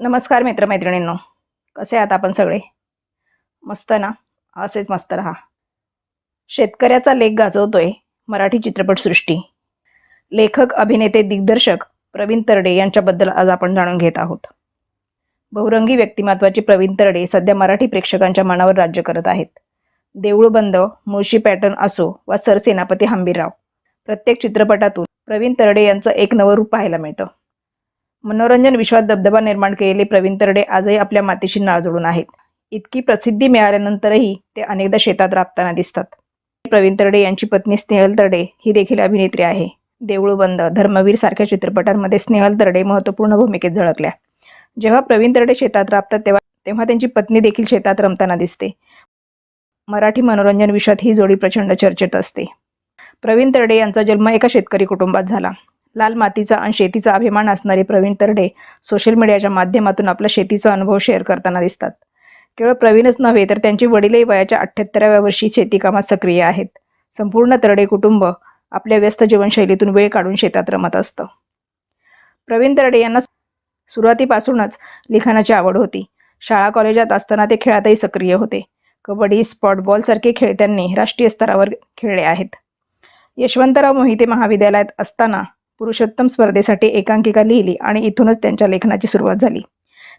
नमस्कार मित्रमैत्रिणींनो. कसे आहात आपण सगळे? मस्त ना? असेच मस्त राहा. शेतकऱ्याचा लेख गाजवतोय मराठी चित्रपटसृष्टी. लेखक अभिनेते दिग्दर्शक प्रवीण तरडे यांच्याबद्दल आज आपण जाणून घेत आहोत. बहुरंगी व्यक्तिमत्वाची प्रवीण तरडे सध्या मराठी प्रेक्षकांच्या मनावर राज्य करत आहेत. देऊळ बंद मुळशी पॅटर्न असो वा सरसेनापती हंबीरराव प्रत्येक चित्रपटातून प्रवीण तरडे यांचं एक नवं रूप पाहायला मिळतं. मनोरंजन विश्वात दबदबा निर्माण केलेले प्रवीण तरडे आजही आपल्या मातीशी नाळ जोडून आहेत. इतकी प्रसिद्धी मिळाल्यानंतरही ते अनेकदा शेतात राबताना दिसतात. प्रवीण तरडे यांची पत्नी स्नेहल तरडे ही देखील अभिनेत्री आहे. देऊळबंद धर्मवीर सारख्या चित्रपटांमध्ये स्नेहल तरडे महत्त्वपूर्ण भूमिकेत झळकल्या. जेव्हा प्रवीण तरडे शेतात राबतात तेव्हा तेव्हा त्यांची पत्नी देखील शेतात रमताना दिसते. मराठी मनोरंजन विश्वात ही जोडी प्रचंड चर्चेत असते. प्रवीण तरडे यांचा जन्म एका शेतकरी कुटुंबात झाला. लाल मातीचा आणि शेतीचा अभिमान असणारे प्रवीण तरडे सोशल मीडियाच्या माध्यमातून आपला शेतीचा अनुभव शेअर करताना दिसतात. केवळ प्रवीणच नव्हे तर त्यांची वडीलही वयाच्या अठ्ठ्याहत्तराव्या वर्षी शेतीकामात सक्रिय आहेत. संपूर्ण तरडे कुटुंब आपल्या व्यस्त जीवनशैलीतून वेळ काढून शेतात रमत असतं. प्रवीण तरडे यांना सुरुवातीपासूनच लिखाणाची आवड होती. शाळा कॉलेजात असताना ते खेळातही सक्रिय होते. कबड्डी स्पॉटबॉल सारखे खेळ त्यांनी राष्ट्रीय स्तरावर खेळले आहेत. यशवंतराव मोहिते महाविद्यालयात असताना पुरुषोत्तम स्पर्धेसाठी एकांकिका लिहिली आणि इथूनच त्यांच्या लेखनाची सुरुवात झाली.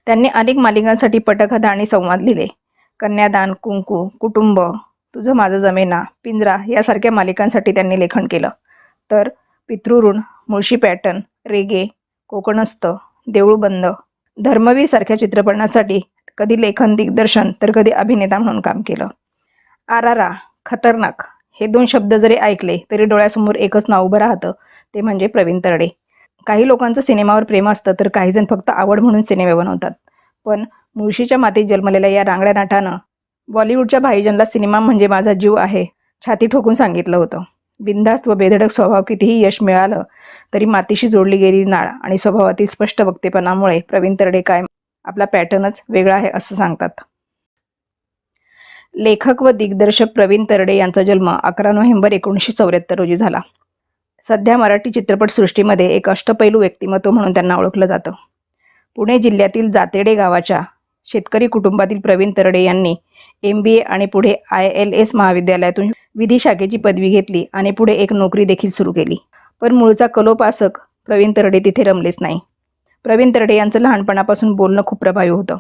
त्यांनी अनेक मालिकांसाठी पटकथा आणि संवाद लिहिले. कन्यादान कुंकू कुटुंब तुझं माझं जमेना पिंजरा यासारख्या मालिकांसाठी त्यांनी लेखन केलं. तर पितृऋण मुळशी पॅटर्न रेगे कोकणस्थ देऊळबंद धर्मवीर सारख्या चित्रपटांसाठी कधी लेखन दिग्दर्शन तर कधी अभिनेता म्हणून काम केलं. आरारा खतरनाक हे दोन शब्द जरी ऐकले तरी डोळ्यासमोर एकच नाव उभं राहतं. ते म्हणजे प्रवीण तरडे. काही लोकांचं सिनेमावर प्रेम असतं तर काही जण फक्त आवड म्हणून सिनेमे बनवतात. पण मुळशीच्या मातीत जन्मलेल्या या रांगड्या नाटानं बॉलिवूडच्या भाईजनला सिनेमा म्हणजे माझा जीव आहे छाती ठोकून सांगितलं होतं. बिनधास्त व बेधडक स्वभाव कितीही यश मिळालं तरी मातीशी जोडली गेली नाळ आणि स्वभावातील स्पष्ट वक्तेपणामुळे प्रवीण तरडे काय आपला पॅटर्नच वेगळा आहे असं सांगतात. लेखक व दिग्दर्शक प्रवीण तरडे यांचा जन्म अकरा नोव्हेंबर एकोणीसशे चौऱ्याहत्तर रोजी झाला. सध्या मराठी चित्रपटसृष्टीमध्ये एक अष्टपैलू व्यक्तिमत्व म्हणून त्यांना ओळखलं जातं. पुणे जिल्ह्यातील जातेडे गावाच्या शेतकरी कुटुंबातील प्रवीण तरडे यांनी एम बी ए आणि पुढे आय एल एस महाविद्यालयातून विधी शाखेची पदवी घेतली आणि पुढे एक नोकरी देखील सुरू केली. पण मूळचा कलोपासक प्रवीण तरडे तिथे रमलेच नाही. प्रवीण तरडे यांचं लहानपणापासून बोलणं खूप प्रभावी होतं.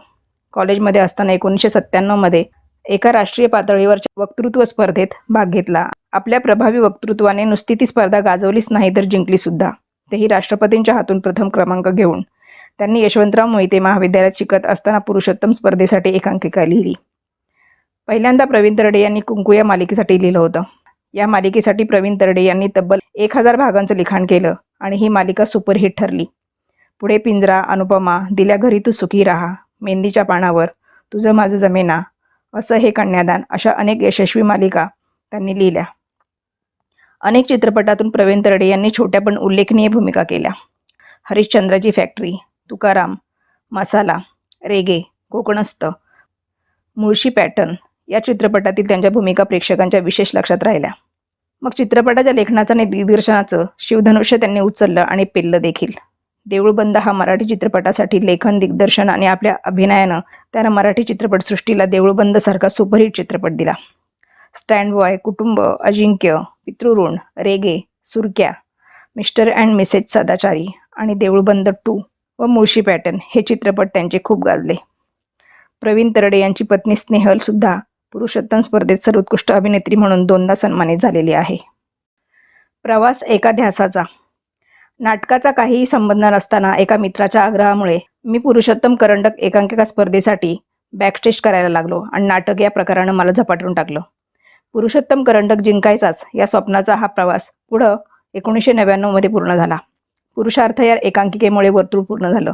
कॉलेजमध्ये असताना एकोणीसशे सत्त्याण्णवमध्ये एका राष्ट्रीय पातळीवरच्या वक्तृत्व स्पर्धेत भाग घेतला. आपल्या प्रभावी वक्तृत्वाने नुसती ती स्पर्धा गाजवलीच नाही तर जिंकली सुद्धा तेही राष्ट्रपतींच्या हातून प्रथम क्रमांक घेऊन. त्यांनी यशवंतराव मोहिते महाविद्यालयात शिकत असताना पुरुषोत्तम स्पर्धेसाठी एकांकिका लिहिली. पहिल्यांदा प्रवीण तरडे यांनी कुंकू या मालिकेसाठी लिहिलं होतं. या मालिकेसाठी प्रवीण तरडे यांनी तब्बल एक हजार भागांचं लिखाण केलं आणि ही मालिका सुपरहिट ठरली. पुढे पिंजरा अनुपमा दिल्या घरी तू सुखी राहा मेहंदीच्या पानावर तुझं माझं जमेना असं हे कन्यादान अशा अनेक यशस्वी मालिका त्यांनी लिहिल्या. अनेक चित्रपटातून प्रवीण तरडे यांनी छोट्या पण उल्लेखनीय भूमिका केल्या. हरिश्चंद्राची फॅक्टरी तुकाराम मसाला रेगे कोकणस्थ मुळशी पॅटर्न या चित्रपटातील त्यांच्या भूमिका प्रेक्षकांच्या विशेष लक्षात राहिल्या. मग चित्रपटाच्या लेखनाचं आणि दिग्दर्शनाचं शिवधनुष्य त्यांनी उचललं आणि पेललं देखील. देऊळबंद हा मराठी चित्रपटासाठी लेखन दिग्दर्शन आणि आपल्या अभिनयानं त्यानं मराठी चित्रपटसृष्टीला देऊळबंदसारखा सुपरहिट चित्रपट दिला. Stand boy Kutumb Ajinkya Pitruroon Regay Surakya Mr and Mrs Sadachari आणि देऊळबंद टू व मुळशी पॅटर्न हे चित्रपट त्यांचे खूप गाजले. प्रवीण तरडे यांची पत्नी स्नेहल सुद्धा पुरुषोत्तम स्पर्धेत सर्वोत्कृष्ट अभिनेत्री म्हणून दोनदा सन्मानित झालेली आहे. प्रवास एका ध्यासाचा. नाटकाचा काहीही संबंध नसताना एका मित्राच्या आग्रहामुळे मी पुरुषोत्तम करंडक एकांकिका स्पर्धेसाठी बॅकस्टेज करायला लागलो आणि नाटक या प्रकारानं मला झपाटून टाकलं. पुरुषोत्तम करंडक जिंकायचाच या स्वप्नाचा हा प्रवास पुढं एकोणीसशे नव्याण्णवमध्ये पूर्ण झाला. पुरुषार्थ या एकांकिकेमुळे वर्तुळ पूर्ण झालं.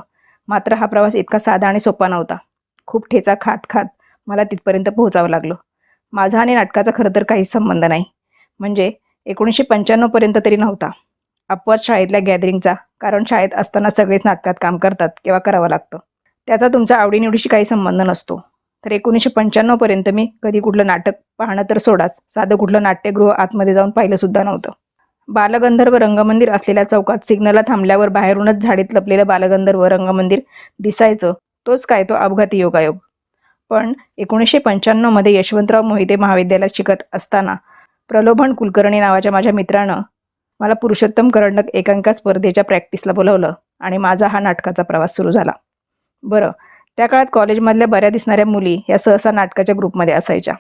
मात्र हा प्रवास इतका साधा आणि सोपा नव्हता. खूप ठेचा खात खात मला तिथपर्यंत पोहोचावं लागलं. माझा आणि नाटकाचा खरं तर काहीच संबंध नाही. म्हणजे एकोणीसशे पंच्याण्णवपर्यंत तरी नव्हता. अपवाद शाळेतल्या गॅदरिंगचा कारण शाळेत असताना सगळेच नाटकात काम करतात किंवा करावं लागतं. त्याचा तुमच्या आवडीनिवडीशी काही संबंध नसतो. तर एकोणीसशे पंच्याण्णवपर्यंत मी कधी कुठलं नाटक पाहणं तर सोडाच. साधं कुठलं नाट्यगृह आतमध्ये जाऊन पाहिलं सुद्धा नव्हतं. बालगंधर्व रंगमंदिर असलेल्या चौकात सिग्नलला थांबल्यावर बाहेरूनच झाडीत लपलेलं बालगंधर्व रंगमंदिर दिसायचं तोच काय तो अपघाती योगायोग. पण एकोणीसशे पंच्याण्णवमध्ये यशवंतराव मोहिते महाविद्यालयात शिकत असताना प्रलोभन कुलकर्णी नावाच्या माझ्या मित्रानं मला पुरुषोत्तम करंडक एकांका स्पर्धेच्या प्रॅक्टिसला बोलवलं आणि माझा हा नाटकाचा प्रवास सुरू झाला. बरं त्या काळात कॉलेजमधल्या बऱ्या दिसणाऱ्या मुली या सहसा नाटकाच्या ग्रुपमध्ये असायच्या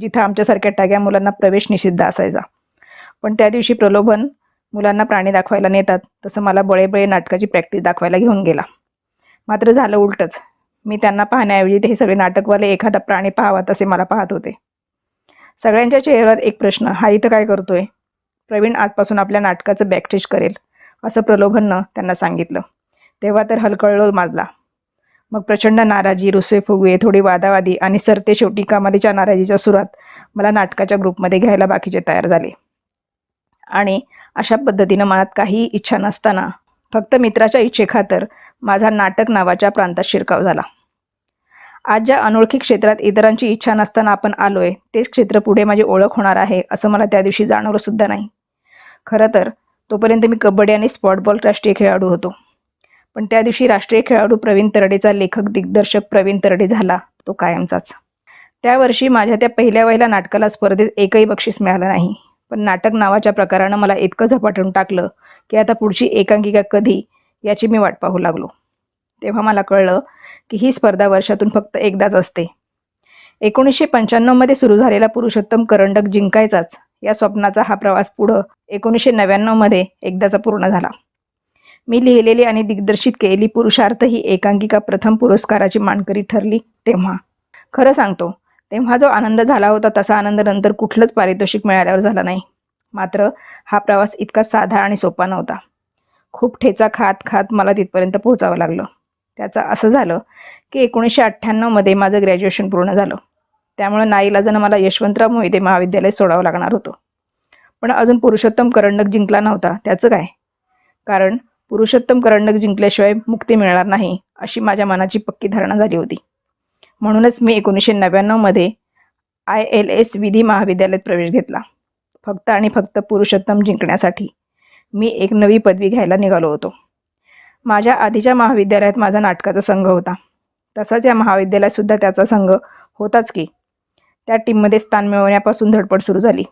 जिथं आमच्यासारख्या टाग्या मुलांना प्रवेश निषिद्ध असायचा. पण त्या दिवशी प्रलोभन मुलांना प्राणी दाखवायला नेतात तसं मला बळेबळे नाटकाची प्रॅक्टिस दाखवायला घेऊन गेला. मात्र झालं उलटंच. मी त्यांना पाहण्याऐवजी ते हे सगळे नाटकवाले एखादा प्राणी पाहावा तसे मला पाहत होते. सगळ्यांच्या चेहऱ्यावर एक प्रश्न हा इथं काय करतोय? प्रवीण आजपासून आपल्या नाटकाचं बॅकस्टेज करेल असं प्रलोभननं त्यांना सांगितलं. तेव्हा तर हलकळलोल माजला. मग प्रचंड नाराजी रुसे फुगवे थोडी वादावादी आणि सरते शेवटी कामालीच्या नाराजीच्या सुरात मला नाटकाच्या ग्रुपमध्ये घ्यायला बाकीचे तयार झाले. आणि अशा पद्धतीनं मनात काही इच्छा नसताना फक्त मित्राच्या इच्छेखातर माझा नाटक नावाच्या प्रांतात शिरकाव झाला. आज ज्या अनोळखी क्षेत्रात इतरांची इच्छा नसताना आपण आलोय तेच क्षेत्र पुढे माझी ओळख होणार आहे असं मला त्या दिवशी जाणवलं सुद्धा नाही. खरं तर तोपर्यंत मी कबड्डी आणि स्पॉटबॉल राष्ट्रीय खेळाडू होतो. पण त्या दिवशी राष्ट्रीय खेळाडू प्रवीण तरडेचा लेखक दिग्दर्शक प्रवीण तरडे झाला तो कायमचाच. त्या वर्षी माझ्या त्या पहिल्या वहिल्या नाटकाला स्पर्धेत एकही बक्षीस मिळालं नाही. पण नाटक नावाच्या प्रकारानं मला इतकं झपाटून टाकलं की आता पुढची एकांकिका कधी याची मी वाट पाहू लागलो. तेव्हा मला कळलं की ही स्पर्धा वर्षातून फक्त एकदाच असते. एकोणीसशे पंच्याण्णवमध्ये सुरू झालेला पुरुषोत्तम करंडक जिंकायचाच या स्वप्नाचा हा प्रवास पुढं एकोणीसशे नव्याण्णवमध्ये एकदाचा पूर्ण झाला. मी लिहिलेली आणि दिग्दर्शित केलेली पुरुषार्थ ही एकांकिका प्रथम पुरस्काराची मानकरी ठरली तेव्हा. खरं सांगतो तेव्हा जो आनंद झाला होता तसा आनंद नंतर कुठलंच पारितोषिक मिळाल्यावर झाला नाही. मात्र हा प्रवास इतका साधा आणि सोपा नव्हता. खूप ठेचा खात खात मला तिथपर्यंत पोहोचावं लागलं. त्याचं असं झालं की एकोणीसशे अठ्ठ्याण्णवमध्ये माझं ग्रॅज्युएशन पूर्ण झालं. त्यामुळं नाईलाजानं मला यशवंतराव मोहिते महाविद्यालय सोडावं लागणार होतं. पण अजून पुरुषोत्तम करंडक जिंकला नव्हता त्याचं काय? कारण पुरुषोत्तम करंडक जिंकल्याशिवाय मुक्ती मिळणार नाही अशी माझ्या मनाची पक्की धारणा झाली होती. म्हणूनच मी एकोणीसशे नव्याण्णवमध्ये आय एल एस विधी महाविद्यालयात प्रवेश घेतला. फक्त आणि फक्त पुरुषोत्तम जिंकण्यासाठी मी एक नवी पदवी घ्यायला निघालो होतो. माझ्या आधीच्या महाविद्यालयात माझा नाटकाचा संघ होता. तसाच या महाविद्यालयातसुद्धा त्याचा संघ होताच की त्या टीममध्ये स्थान मिळवण्यापासून धडपड सुरू झाली.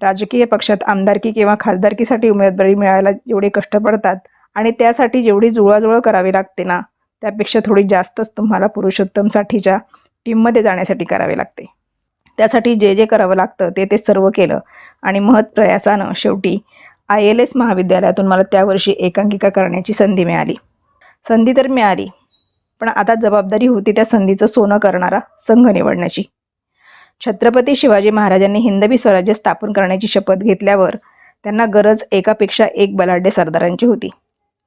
राजकीय पक्षात आमदारकी किंवा खासदारकीसाठी उमेदवारी मिळायला जेवढे कष्ट पडतात आणि त्यासाठी जेवढी जुळवाजुळव करावी लागते ना त्यापेक्षा थोडी जास्तच तुम्हाला पुरुषोत्तमसाठीच्या टीममध्ये जाण्यासाठी करावे लागते. त्यासाठी जे जे करावं लागतं ते ते सर्व केलं आणि महत् प्रयासानं शेवटी आय एल एस महाविद्यालयातून मला त्या वर्षी एकांकिका करण्याची संधी मिळाली. संधी तर मिळाली पण आता जबाबदारी होती त्या संधीचं सोनं करणारा संघ निवडण्याची. छत्रपती शिवाजी महाराजांनी हिंदवी स्वराज्य स्थापन करण्याची शपथ घेतल्यावर त्यांना गरज एकापेक्षा एक बलाढ्य सरदारांची होती.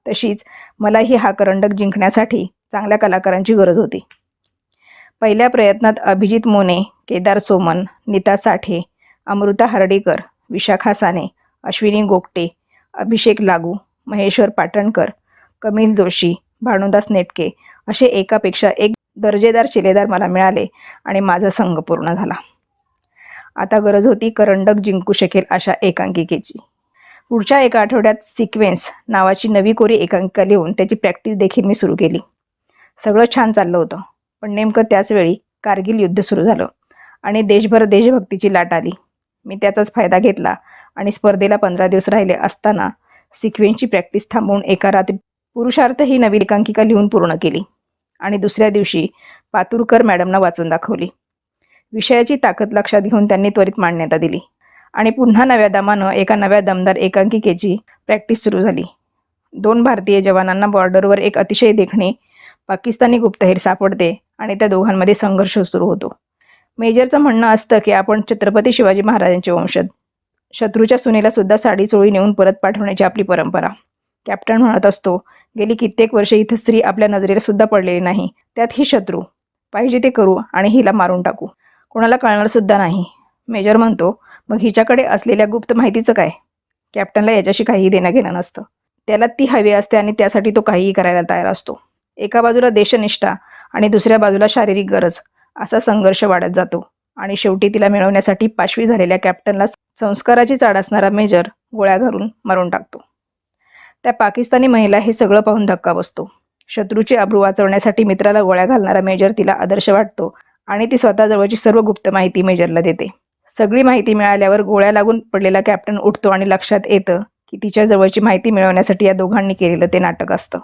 तशीच मलाही हा करंडक जिंकण्यासाठी चांगल्या कलाकारांची गरज होती. पहिल्या प्रयत्नात अभिजित मोने केदार सोमन नीता साठे अमृता हर्डीकर विशाखा साने अश्विनी गोगटे अभिषेक लागू महेश्वर पाटणकर कमिल जोशी भानुदास नेटके असे एकापेक्षा एक दर्जेदार शिलेदार मला मिळाले आणि माझा संघ पूर्ण झाला. आता गरज होती करंडक जिंकू शकेल अशा एकांकिकेची. पुढच्या एका आठवड्यात सिक्वेन्स नावाची नवी कोरी एकांकिका लिहून त्याची प्रॅक्टिस देखील मी सुरू केली. सगळं छान चाललं होतं पण नेमकं त्याचवेळी कारगिल युद्ध सुरू झालं आणि देशभर देशभक्तीची लाट आली. मी त्याचाच फायदा घेतला आणि स्पर्धेला पंधरा दिवस राहिले असताना सिक्वेन्सची प्रॅक्टिस थांबवून एका रात्री पुरुषार्थ ही नवी एकांकिका लिहून पूर्ण केली. आणि दुसऱ्या दिवशी पातुरकर मॅडमना वाचून दाखवली. विषयाची ताकद लक्षात घेऊन त्यांनी त्वरित मान्यता दिली. आणि पुन्हा नव्या दमानं एका नव्या दमदार एकांकिकेची प्रॅक्टिस सुरू झाली. दोन भारतीय जवानांना बॉर्डरवर एक अतिशय देखणी पाकिस्तानी गुप्तहेर सापडते आणि त्या दोघांमध्ये संघर्ष सुरू होतो. मेजरचं म्हणणं असतं की आपण छत्रपती शिवाजी महाराजांचे वंशज. शत्रूच्या सुनेला सुद्धा साडी चोळी नेऊन परत पाठवण्याची आपली परंपरा. कॅप्टन म्हणत असतो गेली कित्येक वर्षे इथं स्त्री आपल्या नजरेला सुद्धा पडलेली नाही. त्यात ही शत्रू. पाहिजे ते करू आणि हिला मारून टाकू. कोणाला कळणार सुद्धा नाही. मेजर म्हणतो मग हिच्याकडे असलेल्या गुप्त माहितीचं काय? कॅप्टनला याच्याशी काहीही देणं घेणं नसतं. त्याला ती हवी असते आणि त्यासाठी तो काहीही करायला तयार असतो. एका बाजूला देशनिष्ठा आणि दुसऱ्या बाजूला शारीरिक गरज असा संघर्ष वाढत जातो आणि शेवटी तिला मिळवण्यासाठी पाशवी झालेल्या कॅप्टनला संस्काराची चाड असणारा मेजर गोळ्या घालून मारून टाकतो. त्या पाकिस्तानी महिला हे सगळं पाहून धक्का बसतो. शत्रूची अब्रू वाचवण्यासाठी मित्राला गोळ्या घालणारा मेजर तिला आदर्श वाटतो आणि ती स्वतःजवळची सर्व गुप्त माहिती मेजरला देते. सगळी माहिती मिळाल्यावर गोळ्या लागून पडलेला कॅप्टन उठतो आणि लक्षात येतं की तिच्या जवळची माहिती मिळवण्यासाठी या दोघांनी केलेलं ते नाटक असतं.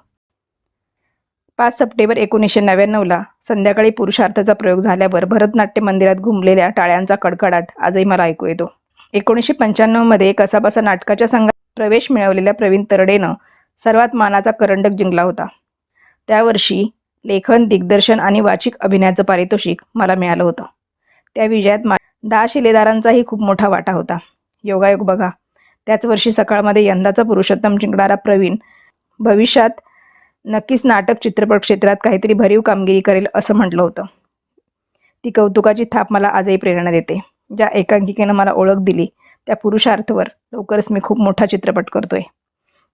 पाच सप्टेंबर एकोणीसशे नव्याण्णवला संध्याकाळी पुरुषार्थाचा प्रयोग झाल्यावर भरतनाट्य मंदिरात घुमलेल्या टाळ्यांचा कडकडाट आजही मला ऐकू येतो. एकोणीसशे पंच्याण्णवमध्ये कसाबसा नाटकाच्या संघात प्रवेश मिळवलेल्या प्रवीण तरडेनं सर्वात मानाचा करंडक जिंकला होता. त्या वर्षी लेखन दिग्दर्शन आणि वाचिक अभिनयाचं पारितोषिक मला मिळालं होतं. त्या विजयात मा दहा शिलेदारांचाही खूप मोठा वाटा होता. योगायोग बघा. त्याच वर्षी सकाळमध्ये यंदाचा पुरुषोत्तम जिंकणारा प्रवीण भविष्यात नक्कीच नाटक चित्रपट क्षेत्रात काहीतरी भरीव कामगिरी करेल असं म्हटलं होतं. ती कौतुकाची थाप मला आजही प्रेरणा देते. ज्या एकांकिकेनं मला ओळख दिली त्या पुरुषार्थवर लवकरच मी खूप मोठा चित्रपट करतोय.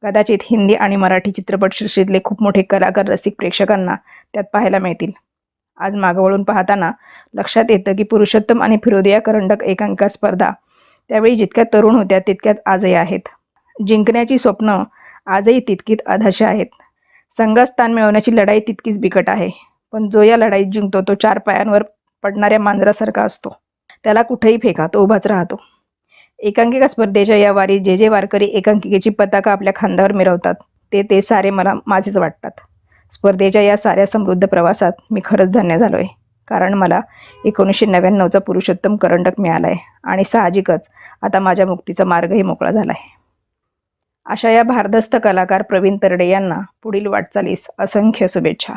कदाचित हिंदी आणि मराठी चित्रपट सृष्टीतले खूप मोठे कलाकार रसिक प्रेक्षकांना त्यात पाहायला मिळतील. आज मागं वळून पाहताना लक्षात येतं की पुरुषोत्तम आणि फिरोदिया करंडक एकांका स्पर्धा त्यावेळी जितक्या तरुण होत्या तितक्यात आजही आहेत. जिंकण्याची स्वप्न आजही तितकीच अधश आहेत. संघात स्थान मिळवण्याची लढाई तितकीच बिकट आहे. पण जो या लढाईत जिंकतो तो चार पायांवर पडणाऱ्या मांजरासारखा असतो. त्याला कुठेही फेका तो उभाच राहतो. एकांकिका स्पर्धेच्या या वारीत जे जे वारकरी एकांकिकेची पताका आपल्या खांद्यावर मिरवतात ते ते सारे मला माझेच वाटतात. स्पर्धेच्या या साऱ्या समृद्ध प्रवासात मी खरंच धन्य झालो आहे कारण मला एकोणीसशे नव्याण्णवचा पुरुषोत्तम करंडक मिळाला आहे आणि साहजिकच आता माझ्या मुक्तीचा मार्गही मोकळा झाला आहे अशा या भारदस्त कलाकार प्रवीण तरडे यांना पुढील वाटचालीस असंख्य शुभेच्छा.